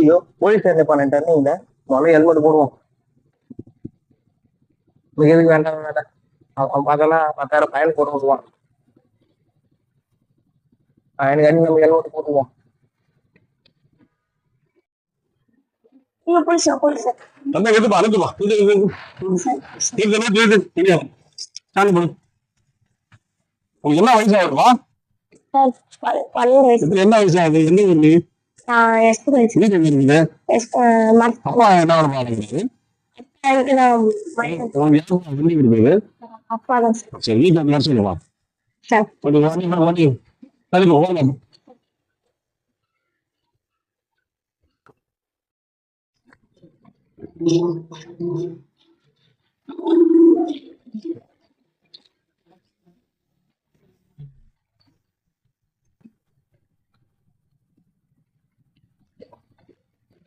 ஐயோ போலீஸ் என்ன பண்ணிட்டாரு இந்த முதல்ல ஹெல்மெட் போடுவோம். எதுக்கு வேண்டாம் வேண்டாம். அவன் பத்தாயிரம் ஃபைன் போட்டு விடுவான் எனக்கு அடி நம்ம ஹெல்மெட் போலீஸா தம்பி எடுத்துப்பா அனுப்புப்பா. சாமி போடு உங்களுக்கு என்ன வயசு என்ன வயசு. ஆகுது என்ன ஊர் நீ நான் எஸ்பி வயசு என்ன இருக்குது எஸ் மத்த அப்பா என்ன வேலை பாருங்க எனக்கு நான் மைண்ட் உனக்கு யாரும் வண்டி கொடுக்குறது அப்பா தான் சார் சரி வீட்டில் அந்த மாதிரி சொல்லுவா சார் கொஞ்சம் வண்டி வண்டி அதுக்கு ஓடலாம்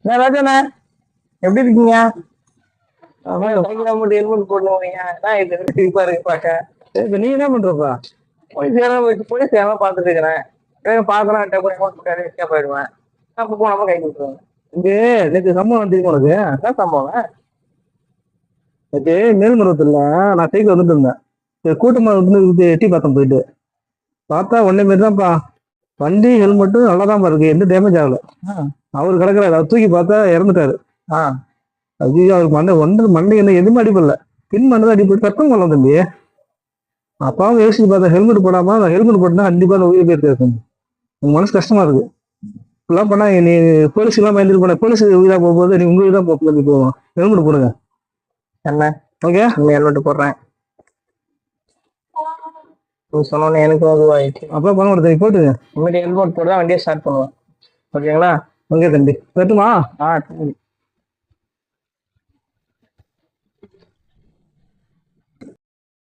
என்ன ராஜாண்ணா? எப்படி இருக்கீங்க? சைக்கிள் மட்டும் ஹெல்மெட் போட்டு வரீங்க என்ன இது சிரிப்பா இருக்கு பார்க்க இப்ப நீ என்ன பண்றப்பா? போலீஸ் யாரும் போலீஸ் யாரும் பார்த்துட்டு இருக்கிறேன். பார்த்தனா டேபிள் அமௌண்ட் எஸ்கேப் போயிடுவேன். அப்போ போனப்ப கை கொடுத்துருவேன். இது நேற்று சம்பவம் தெரியும் உனக்கு? என்ன சம்பவம்? நேற்று மேல்மருவத்தில் நான் சைக்கிள் வந்துட்டு இருந்தேன். கூட்டமாக கூட்டமா வந்து இது எட்டி பார்த்தேன் போயிட்டு. பார்த்தா ஒன்னே மாரி தான்ப்பா வண்டி ஹெல்மெட்டும் நல்லா தான் இருக்கு. எந்த டேமேஜ் ஆகல. அவர் கிடக்குறாரு. அவர் தூக்கி பார்த்தா இறந்துட்டாரு. ஐயோ அவருக்கு மண்டை ஒன்று மண்டை என்ன எதுவுமே அடிப்படல பின் மண்டை தான் அடிப்பட்டு ரத்தம் கொள்ளலாம் தம்பி அப்பாவும் யோசிச்சு பார்த்தா ஹெல்மெட் போடாம ஹெல்மெட் போட்டுனா கண்டிப்பா அந்த உயிர் போயிருக்காரு உங்க மனசு கஷ்டமா இருக்கு. இப்பெல்லாம் பண்ணா நீ போலீஸ் எல்லாம் பயந்துட்டு போன போலீஸ் உயிரா போகும்போது நீ உங்க உயிரா போகும்போது போவோம். ஹெல்மெட் போடுங்க. என்ன? ஓகே ஹெல்மெட் போடுறேன். நீ சொன்னோன்னே எனக்கு அதுவாயிடுச்சு. அப்புறம் பண்ண முடியாது போட்டுங்க உங்கள்கிட்ட ஹெல்மெட் போட்டு தான் வண்டியை ஸ்டார்ட் பண்ணுவேன். ஓகேங்களா ஓகே தம்பி. வரட்டுமா ஆ